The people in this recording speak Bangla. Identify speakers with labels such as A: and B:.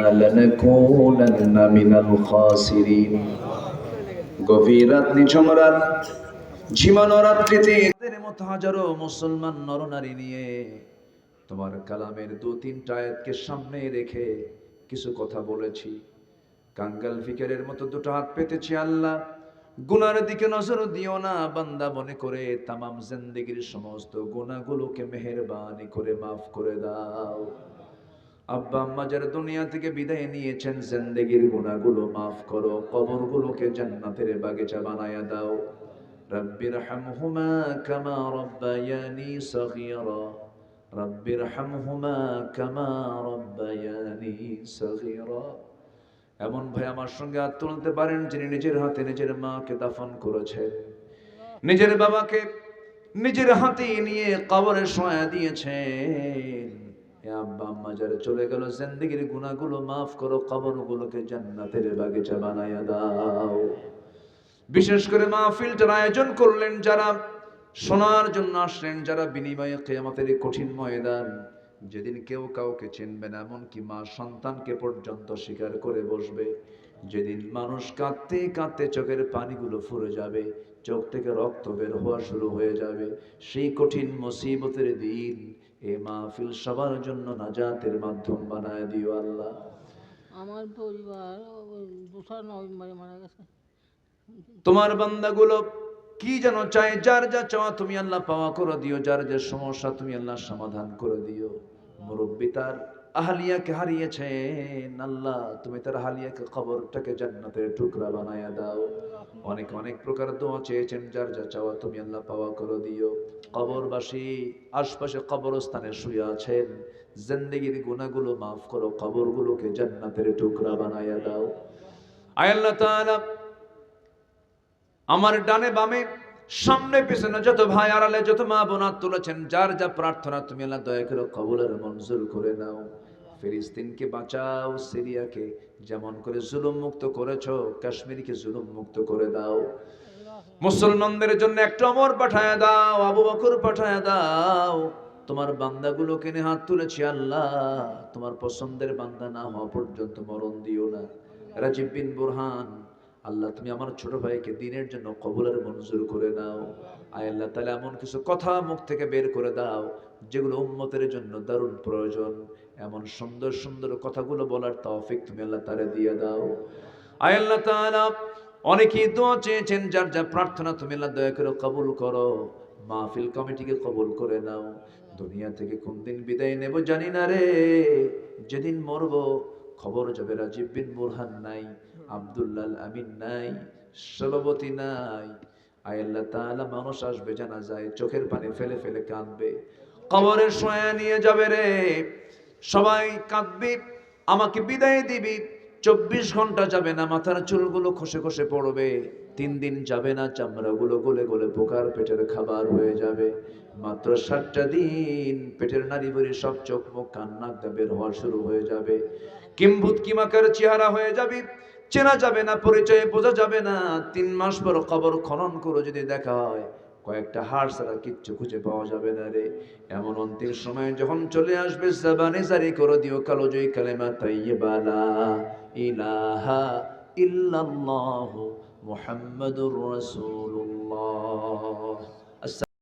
A: لنكونن من الخاسرين গভীর রাত নিঝুম রাত ঝিমানো রাত্রিতে এদের মতো হাজারো মুসলমান নরনারী নিয়ে তোমার কালামের দু তিনটা আয়াতকে সামনে রেখে কিছু কথা বলেছি কাঙ্গাল ফিকারের মতো দুটো হাত পেতেছি আল্লাহ গুনার দিকে নজর দিও না বান্দা মনে করে তামাম জিন্দেগির সমস্ত গুনাহগুলোকে মেহেরবানি করে মাফ করে দাও আব্বা আম্মা যারা দুনিয়া থেকে বিদায় নিয়েছেন, জিন্দেগির গুনাহগুলো মাফ করো, কবরগুলোকে জান্নাতের বাগিচা বানায়া দাও। রব্বির হামহুমা কামা রব্বায়ানি সগীরা। রব্বির হামহুমা কামা রব্বায়ানি সগীরা। এমন ভাই আমার সঙ্গে হাত পারেন যিনি নিজের হাতে নিজের মাকে দাফন করেছেন। নিজের বাবাকে নিজের হাতে নিয়ে কবরে শোয়া দিয়েছেন। আব্বা আম্মা যারা চলে গেল, জিন্দেগির গুনাহগুলো মাফ করো, কবরগুলোকে জান্নাতের বাগিচা বানায়া দাও। বিশেষ করে মাহফিলটার আয়োজন করলেন যারা, শোনার জন্য আসলেন যারা বিনিময়ে কেয়ামতের কঠিন ময়দান। যেদিন কেউ কাউকে চিনবে না, এমনকি মা সন্তানকে পর্যন্ত স্বীকার করে বসবে। যেদিন মানুষ কাঁদতে কাঁদতে চোখের পানিগুলো ফুরে যাবে, চোখ থেকে রক্ত বের হওয়া শুরু হয়ে যাবে। সেই কঠিন মুসিবতের দিন এ মাহফিল সবার জন্য নাজাতের মাধ্যম বানায় দিও আল্লাহ।
B: আমার পরিবার দোসরা নভেম্বরে মারা গেছে।
A: তোমার বান্দাগুলো কি যেন চায় যার যা চাওয়া তুমি আল্লাহ পাওয়া করে দিও যার যে সমস্যা তুমি আল্লাহ সমাধান করে দিও। মুরব্বী তার আহালিয়াকে হারিয়েছেন। আল্লাহ, তুমি তার আহালিয়াকে খবরটাকে জান্নাতের টুকরা বানায়া দাও। অনেক অনেক প্রকার দোয়া চেয়েছেন, যার যা চাওয়া তুমি আল্লাহ পাওয়া করে দিও। কবরবাসী, আশপাশে কবরস্থানে শুয়ে আছেন। জিন্দেগির গুনাহগুলো মাফ করো, কবরগুলোকে জান্নাতের টুকরা বানায়া দাও। আয় আল্লাহ তাআলা, আমার ডানে বামে, সামনে পিছনে যত ভাই আড়ালে, যত মা বোনা তুলেছেন, যার যা প্রার্থনা তুমি আল্লাহ দয়া করে কবুলের মঞ্জুর করে নাও। ফিলিস্তিনকে বাঁচাও, সিরিয়াকে। যেমন করে জুলুম মুক্ত করেছ, কাশ্মীরকে জুলুম মুক্ত করে দাও। মুসলমানদের জন্য একটা অমর পাঠায় দাও, আবু বকর পাঠায় দাও। তোমার বান্দাগুলোকে কেনে হাত তুলেছি আল্লাহ। তোমার পছন্দের বান্দা না হওয়া পর্যন্ত মরণ দিও না। রাজীব বিন বুরহান আল্লাহ, তুমি আমার ছোট ভাইকে দিনের জন্য কবুলের মঞ্জুর করে নাও। আয় আল্লাহ, তাহলে এমন কিছু কথা মুখ থেকে বের করে দাও, যেগুলো উম্মতের জন্য দারুণ প্রয়োজন। এমন সুন্দর সুন্দর কথাগুলো বলার তৌফিক তুমি আল্লাহ তারে দিয়ে দাও। আয় আল্লাহ তাআলা, অনেকেই দোয়া চেয়েছেন, যার যা প্রার্থনা তুমি আল্লাহ দয়া করে কবুল করো। মাহফিল কমিটিকে কবুল করে নাও। দুনিয়া থেকে কোন দিন বিদায় নেব জানি না রে, যেদিন মরবো, খবর যাবে রাজীব বিন বুরহান নাই। আব্দুল্লাল আমিন নাই, সভাপতি নাই। আল্লাহ তাআলা, মানুষ আসবে জানা যায় চোখের পানি ফেলে ফেলে কাঁদবে। কবরের সয়া নিয়ে যাবে রে। সবাই কাঁদবি, আমাকে বিদায় দিবি। চব্বিশ ঘণ্টা যাবে না, মাথার চুলগুলো খসে খসে পড়বে। তিন দিন যাবে না, চামড়াগুলো গলে গলে পোকার পেটের খাবার হয়ে যাবে। মাত্র সাতটা দিন, পেটের নারী ভরি সব চোখ মুখ কান্নাক বের হওয়া শুরু হয়ে যাবে। কিম্ভূত কিমাকার চেহারা হয়ে যাবে চেনা যাবে না, পরিচয়ে বোঝা যাবে না। তিন মাস পর কবর খনন করে যদি দেখা হয়, কয়েকটা হাড় ছাড়া কিচ্ছু খুঁজে পাওয়া যাবে না রে। এমন অন্তিম সময় যখন চলে আসবে, জাবানে জারি করে দিও কালো জয়ী কালেমা তাইয়্যিবা লা ইলাহা ইল্লাল্লাহু মুহাম্মাদুর রাসূলুল্লাহ।